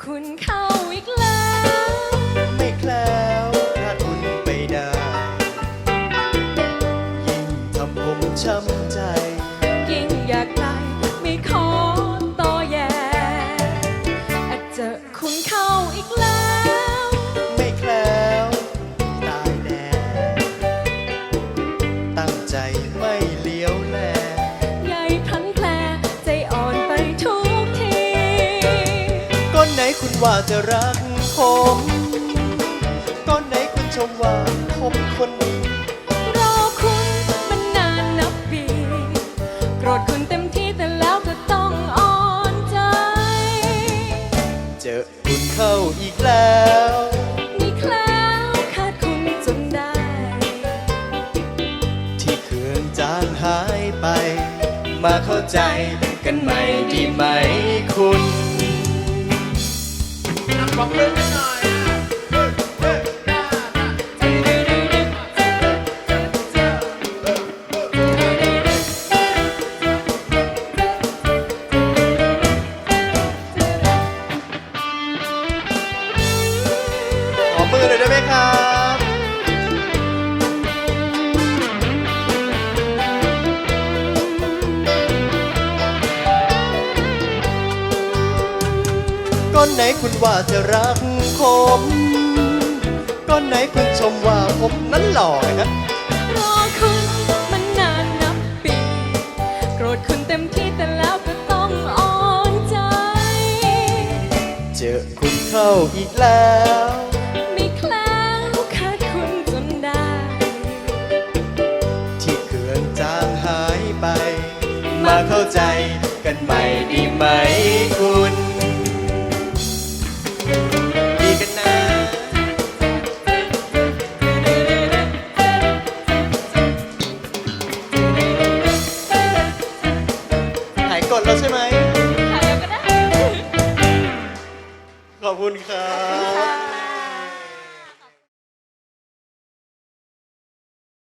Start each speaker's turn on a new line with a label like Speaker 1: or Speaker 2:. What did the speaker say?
Speaker 1: คุณเข้าอีกแล้ว
Speaker 2: ไม่แคล้วถ้าคุณไปได้ ยิ่งทำผมช้ำใจ
Speaker 1: ยิ่งอยากได้ไม่ขอต่อแย่อาจเจอคุณเข้าอีกแล้ว
Speaker 2: ไม่แคล้วตายแน่ตั้งใจไม่ คุณว่าจะรักผมก้อนไหนคุณชมว่าผมคนดี
Speaker 1: รอคุณมันนานนับปี โกรธคุณเต็มที่แต่แล้วก็ต้องอ่อนใจ
Speaker 2: เจอคุณเข้าอีกแล้ว
Speaker 1: มีแคล้วขาดคุณจนได้
Speaker 2: ที่เครื่องจางหายไป มาเข้าใจกันใหม่ดีไหมคุณ
Speaker 3: ขอกมือกันหน่อย
Speaker 2: ขอมือหน่อยได้ไหมครับ ก้อนไหนคุณว่าจะรักผมก้อนไหนคุณชมว่าผมนั้นหล่อนะครับ
Speaker 1: รอคุณมันนานนับปีโกรธคุณเต็มที่แต่แล้วก็ต้องอ่อนใจ
Speaker 2: เจอคุณเข้าอีกแล้ว
Speaker 1: ไม่แคล้วขาดคุณจนได้
Speaker 2: ที่เครื่องจางหายไป มาเข้าใจกันใหม่ดีไหม อบคุณครับ
Speaker 1: ค่ะ